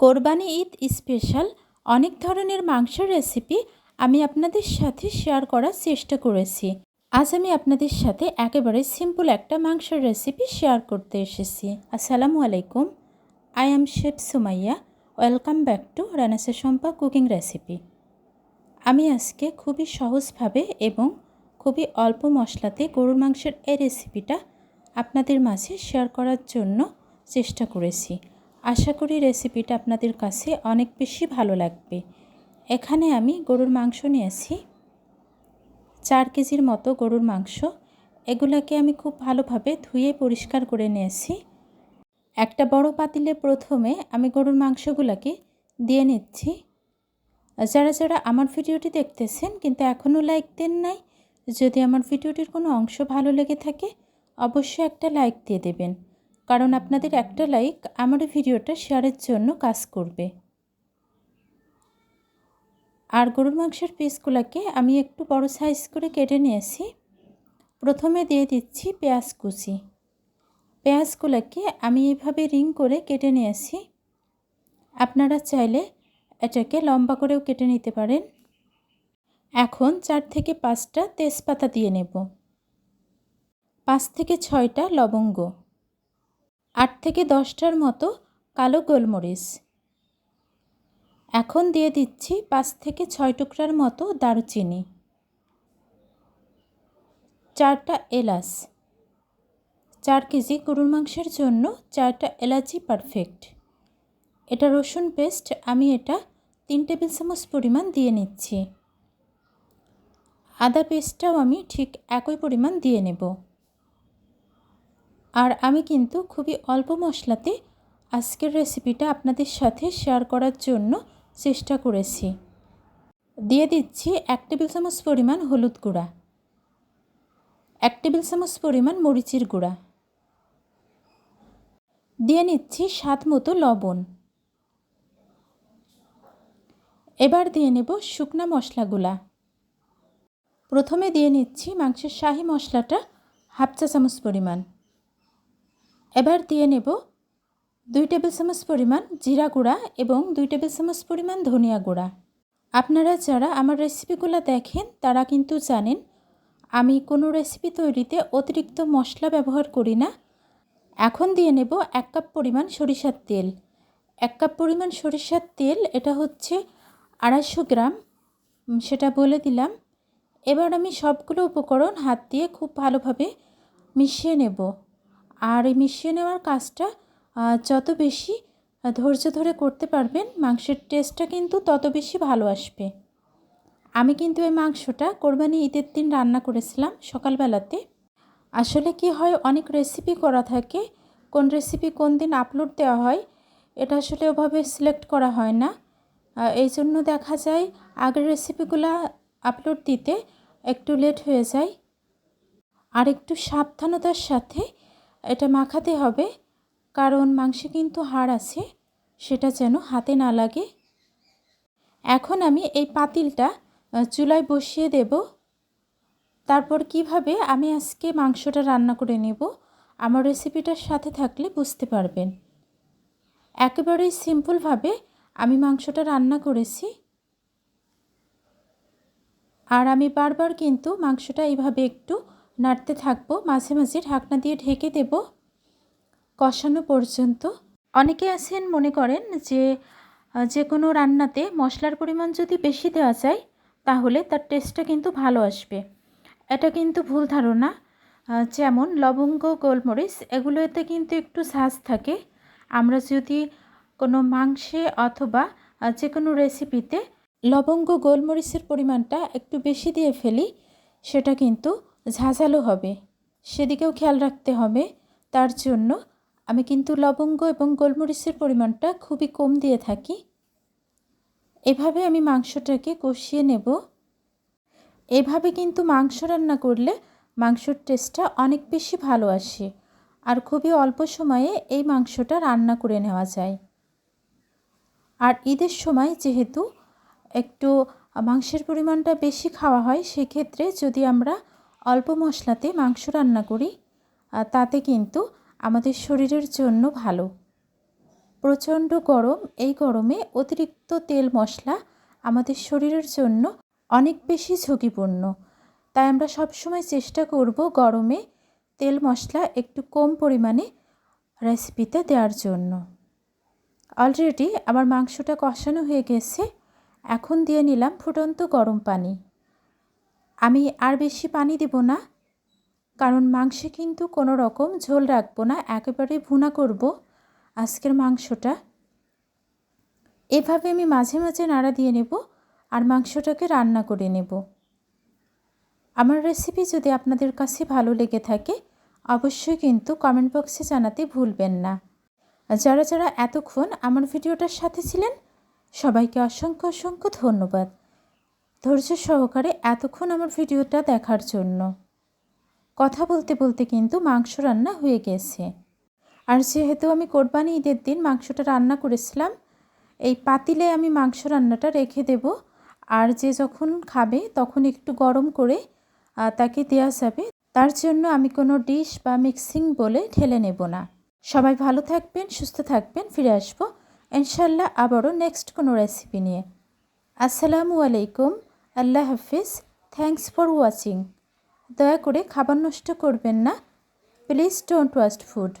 কোরবানি ঈদ স্পেশাল অনেক ধরনের মাংসের রেসিপি আমি আপনাদের সাথে শেয়ার করার চেষ্টা করেছি। আজ আমি আপনাদের সাথে একেবারে সিম্পল একটা মাংসের রেসিপি শেয়ার করতে এসেছি। আসসালামু আলাইকুম। I am chef Sumaiya welcome back to রানাসা সম্পা কুকিং রেসিপি আমি আজকে খুবই সহজভাবে এবং খুবই অল্প মশলাতে গরুর মাংসের এই রেসিপিটা আপনাদের মাঝে শেয়ার করার জন্য চেষ্টা করেছি। আশা করি রেসিপিটা আপনাদের কাছে অনেক বেশি ভালো লাগবে। এখানে আমি গরুর মাংস নিয়েছি। চার কেজির মতো গরুর মাংস। এগুলাকে আমি খুব ভালোভাবে ধুয়ে পরিষ্কার করে নিয়েছি। একটা বড় পাতিলে প্রথমে আমি গরুর মাংসগুলোকে দিয়ে নিচ্ছি। যারা যারা আমার ভিডিওটি দেখতেছেন কিন্তু এখনও লাইক দেন নাই, যদি আমার ভিডিওটির কোনো অংশ ভালো লেগে থাকে, অবশ্যই একটা লাইক দিয়ে দেবেন। কারণ আপনাদের একটা লাইক আমার ভিডিওটা শেয়ারের জন্য কাজ করবে। আর গরুর মাংসের পিসগুলোকে আমি একটু বড় সাইজ করে কেটে নিয়েছি। প্রথমে দিয়ে দিচ্ছি পেঁয়াজ কুচি। পেঁয়াজগুলোকে আমি এইভাবে রিং করে কেটে নিয়েছি। আপনারা চাইলে এটাকে লম্বা করেও কেটে নিতে পারেন। এখন চার থেকে পাঁচটা তেজপাতা দিয়ে নেব। পাঁচ থেকে ছয়টা লবঙ্গ। আট থেকে দশটার মতো কালো গোলমরিচ। এখন দিয়ে দিচ্ছি পাঁচ থেকে ছয় টুকরার মতো দারুচিনি। চারটা এলাচ। চার কেজি গরুর মাংসের জন্য চারটা এলাচি পারফেক্ট এটা রসুন পেস্ট আমি এটা তিন টেবিল চামচ পরিমাণ দিয়ে নিচ্ছি। আদা পেস্টটাও আমি ঠিক একই পরিমাণ দিয়ে নেব। আর আমি কিন্তু খুবই অল্প মশলাতে আজকের রেসিপিটা আপনাদের সাথে শেয়ার করার জন্য চেষ্টা করেছি। দিয়ে দিচ্ছি এক টেবিল চামচ পরিমাণ হলুদ গুঁড়া, এক টেবিল চামচ পরিমাণ মরিচের গুঁড়া, দিয়ে নিচ্ছি স্বাদ মতো লবণ। এবার দিয়ে নেব শুকনা মশলাগুলা। প্রথমে দিয়ে নিচ্ছি মাংসের শাহি মশলাটা হাফ চা চামচ পরিমাণ। এবার দিয়ে নেব দুই টেবিল চামচ পরিমাণ জিরা গুঁড়া এবং দুই টেবিল চামচ পরিমাণ ধনিয়া গুঁড়া। আপনারা যারা আমার রেসিপিগুলো দেখেন, তারা কিন্তু জানেন আমি কোনো রেসিপি তৈরিতে অতিরিক্ত মশলা ব্যবহার করি না। এখন দিয়ে নেব এক কাপ পরিমাণ সরিষার তেল। এক কাপ পরিমাণ সরিষার তেল, এটা হচ্ছে আড়াইশো গ্রাম সেটা বলে দিলাম। এবার আমি সবগুলো উপকরণ হাত দিয়ে খুব ভালোভাবে মিশিয়ে নেব। আর এই মিশিয়ে নেওয়ার কাজটা যত বেশি ধৈর্য ধরে করতে পারবেন, মাংসের টেস্টটা কিন্তু তত বেশি ভালো আসবে। আমি কিন্তু এই মাংসটা কোরবানি ঈদের দিন রান্না করেছিলাম সকালবেলাতে। আসলে কি হয়, অনেক রেসিপি করা থাকে। কোন রেসিপি কোন দিন আপলোড দেওয়া হয়, এটা আসলে ওভাবে সিলেক্ট করা হয় না। এই জন্য দেখা যায়, আগের রেসিপিগুলো আপলোড দিতে একটু লেট হয়ে যায়। আর একটু সাবধানতার সাথে এটা মাখাতে হবে, কারণ মাংসে কিন্তু হাড় আছে, সেটা যেন হাতে না লাগে। এখন আমি এই পাতিলটা চুলায় বসিয়ে দেব। তারপর কীভাবে আমি আজকে মাংসটা রান্না করে নেব, আমার রেসিপিটার সাথে থাকলে বুঝতে পারবেন। একেবারেই সিম্পলভাবে আমি মাংসটা রান্না করেছি। আর আমি বারবার কিন্তু মাংসটা এইভাবে একটু নাড়তে থাকব, মাঝে মাঝে ঢাকনা দিয়ে ঢেকে দেব কষানো পর্যন্ত। অনেকে আছেন মনে করেন যে যে কোনো রান্নাতে মশলার পরিমাণ যদি বেশি দেওয়া যায়, তাহলে তার টেস্টটা কিন্তু ভালো আসবে। এটা কিন্তু ভুল ধারণা। যেমন লবঙ্গ, গোলমরিচ, এগুলোতে কিন্তু একটু ঝাঁজ থাকে। আমরা যদি কোনো মাংসে অথবা যে কোনো রেসিপিতে লবঙ্গ, গোলমরিচের পরিমাণটা একটু বেশি দিয়ে ফেলি, সেটা কিন্তু ঝাঁঝালো হবে। সেদিকেও খেয়াল রাখতে হবে। তার জন্য আমি কিন্তু লবঙ্গ এবং গোলমরিচের পরিমাণটা খুবই কম দিয়ে থাকি। এভাবে আমি মাংসটাকে কষিয়ে নেব। এভাবে কিন্তু মাংস রান্না করলে মাংসর টেস্টটা অনেক বেশি ভালো আসে আর খুবই অল্প সময়ে এই মাংসটা রান্না করে নেওয়া যায়। আর ঈদের সময় যেহেতু একটু মাংসের পরিমাণটা বেশি খাওয়া হয়, সেক্ষেত্রে যদি আমরা অল্প মশলাতে মাংস রান্না করি তাতে কিন্তু আমাদের শরীরের জন্য ভালো। প্রচণ্ড গরম, এই গরমে অতিরিক্ত তেল মশলা আমাদের শরীরের জন্য অনেক বেশি ঝুঁকিপূর্ণ। তাই আমরা সবসময় চেষ্টা করব গরমে তেল মশলা একটু কম পরিমাণে রেসিপিতে দেওয়ার জন্য। অলরেডি আমার মাংসটা কষানো হয়ে গেছে, এখন দিয়ে নিলাম ফুটন্ত গরম পানি। আমি আর বেশি পানি দেব না। কারণ মাংসে কিন্তু কোনো রকম ঝোল রাখব না, একেবারে ভুনা করব আজকের মাংসটা। এভাবে আমি মাঝে মাঝে নাড়া দিয়ে নেব আর মাংসটাকে রান্না করে নেব। আমার রেসিপি যদি আপনাদের কাছে ভালো লেগে থাকে, অবশ্যই কিন্তু কমেন্ট বক্সে জানাতে ভুলবেন না। যারা যারা এতক্ষণ আমার ভিডিওটার সাথে ছিলেন, সবাইকে অসংখ্য অসংখ্য ধন্যবাদ। ধৈর্য সহকারে এতক্ষণ আমার ভিডিওটা দেখার জন্য। কথা বলতে বলতে কিন্তু মাংস রান্না হয়ে গেছে। আর যেহেতু আমি কোরবানি ঈদের দিন মাংসটা রান্না করেছিলাম, এই পাতিলে আমি মাংস রান্নাটা রেখে দেব। আর যে যখন খাবে তখন একটু গরম করে তাকে দেওয়া যাবে। তার জন্য আমি কোনো ডিশ বা মিক্সিং বলে ঢেলে নেব না। সবাই ভালো থাকবেন, সুস্থ থাকবেন, ফিরে আসব। ইনশাল্লাহ আবারও নেক্সট কোনো রেসিপি নিয়ে। আসসালামু আলাইকুম। আল্লাহ হাফিজ থ্যাংকস ফর ওয়াচিং দয়া করে খাবার নষ্ট করবেন না। Please don't waste food